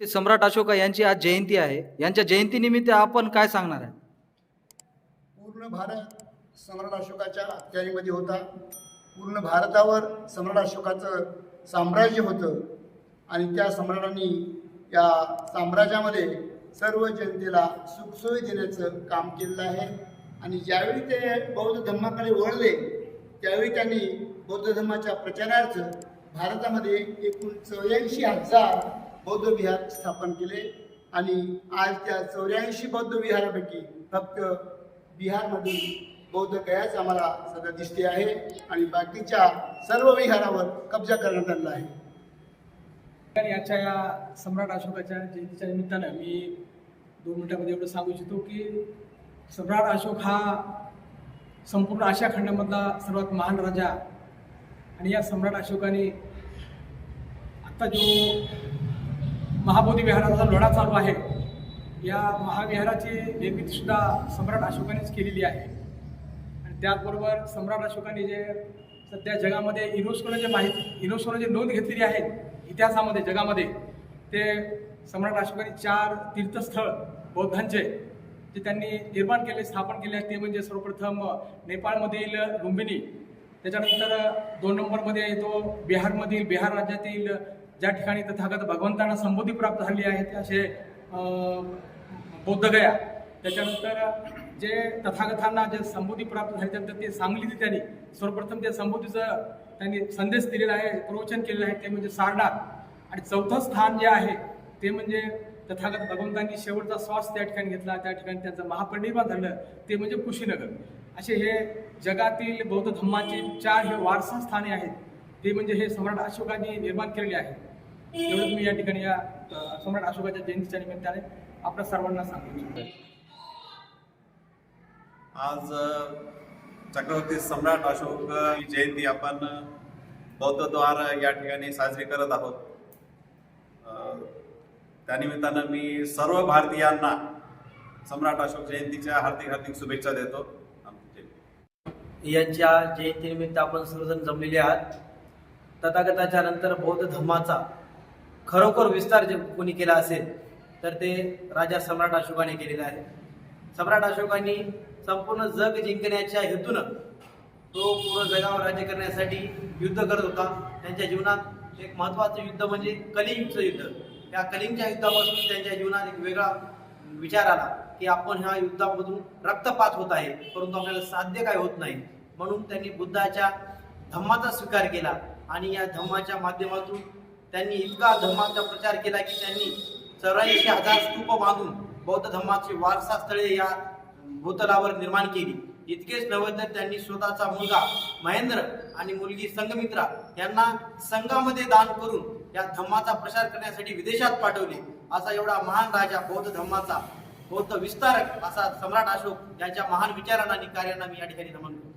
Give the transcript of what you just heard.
ते सम्राट अशोका यांची आज जयंती आहे. यांच्या जयंतीनिमित्त आपण काय सांगणार आहे? पूर्ण भारत सम्राट अशोकाच्या अखत्यारीमध्ये होता. पूर्ण भारतावर सम्राट अशोकाचं साम्राज्य होतं. आणि त्या सम्राटांनी या साम्राज्यामध्ये सर्व जनतेला सुखसोयी देण्याचं काम केलेलं आहे. आणि ज्यावेळी ते बौद्ध धर्माकडे वळले त्यावेळी त्यांनी बौद्ध धर्माच्या प्रचारार्थ भारतामध्ये एकूण चौऱ्याऐंशी हजार बौद्ध विहार स्थापन केले आणि आज त्या चौऱ्याऐंशी बौद्ध विहारापैकी फक्त बिहारमधील बौद्ध गयाच आम्हाला सध्या दिसते आहे आणि बाकीच्या सर्व विहारावर कब्जा करण्यात आला आहे. याच्या या सम्राट अशोकाच्या जयंतीच्या निमित्तानं मी दोन मिनिटामध्ये एवढं सांगू इच्छितो की सम्राट अशोक हा संपूर्ण आशिया खंडामधला सर्वात महान राजा. आणि या सम्राट अशोकाने आत्ता जो महाबोधी विहाराचा लढा चालू आहे. या महाविहाराची निर्मितीसुद्धा सम्राट अशोकानेच केलेली आहे. आणि त्याचबरोबर सम्राट अशोकाने जे सध्या जगामध्ये युनेस्कोनं जे माहिती युनेस्कोनं जे नोंद घेतलेली आहे इतिहासामध्ये जगामध्ये ते सम्राट अशोकाने चार तीर्थस्थळ बौद्धांचे जे त्यांनी निर्माण केले स्थापन केले ते म्हणजे सर्वप्रथम नेपाळमधील लुंबिनी त्याच्यानंतर दोन नंबरमध्ये येतो बिहारमधील बिहार राज्यातील ज्या ठिकाणी तथागत भगवंतांना संबोधी प्राप्त झाली आहे ते असे बौद्धगया त्याच्यानंतर जे तथागतांना जे संबोधी प्राप्त झाले त्यानंतर ते सांगली त्यांनी सर्वप्रथम त्या संबोधीचं त्यांनी संदेश दिलेला आहे प्रवचन केलेलं आहे ते म्हणजे सारनाथ. आणि चौथं स्थान जे आहे ते म्हणजे तथागत भगवंतांनी शेवटचा श्वास त्या ठिकाणी घेतला त्या ठिकाणी त्यांचं महापरिनिर्वाण झालं ते म्हणजे कुशीनगर. असे हे जगातील बौद्ध धम्माचे चार हे वारसा स्थाने आहेत ते म्हणजे हे सम्राट अशोकांनी निर्माण केलेले आहेत. एवढंच मी या ठिकाणी या सम्राट अशोकाच्या जयंतीच्या निमित्ताने आपल्या सर्वांना सांगू इच्छितो आज चक्रवर्ती सम्राट अशोक जयंती आपण बौद्धद्वार या ठिकाणी साजरी करत आहोत. अ, त्यानिमित्तानं मी सर्व भारतीयांना सम्राट अशोक जयंतीच्या हार्दिक हार्दिक शुभेच्छा देतो. यांच्या जयंतीनिमित्त आपण सर्वजण जमलेले आहात. तथागताच्या नंतर बौद्ध धर्माचा खरोखर विस्तार जे कोणी केला असेल तर ते राजा सम्राट अशोकाने केलेला आहे. सम्राट अशोकाने संपूर्ण जग जिंकण्याच्या हेतूनं तो पूर्ण जगावर राज्य करण्यासाठी युद्ध करत होता. त्यांच्या जीवनात एक महत्त्वाचं युद्ध म्हणजे कलिंगचं युद्ध. त्या कलिंगच्या युद्धापासून त्यांच्या जीवनात एक वेगळा विचार आला की आपण ह्या युद्धामधून रक्तपात होत आहे परंतु आपल्याला साध्य काय होत नाही. म्हणून त्यांनी बुद्धाच्या धम्माचा स्वीकार केला आणि या धम्माच्या माध्यमातून त्यांनी इतका धर्माचा प्रचार केला की त्यांनी चौऱ्याऐंशी हजार स्तूप बांधून बौद्ध धर्माची वारसा स्थळे या भूतलावर निर्माण केली. इतकेच नव्हे तर त्यांनी स्वतःचा मुलगा महेंद्र आणि मुलगी संगमित्रा यांना संघामध्ये दान करून या धम्माचा प्रसार करण्यासाठी विदेशात पाठवले. असा एवढा महान राजा बौद्ध धम्माचा बौद्ध विस्तारक असा सम्राट अशोक यांच्या महान विचारांना आणि कार्यांना मी या ठिकाणी नमन करतो.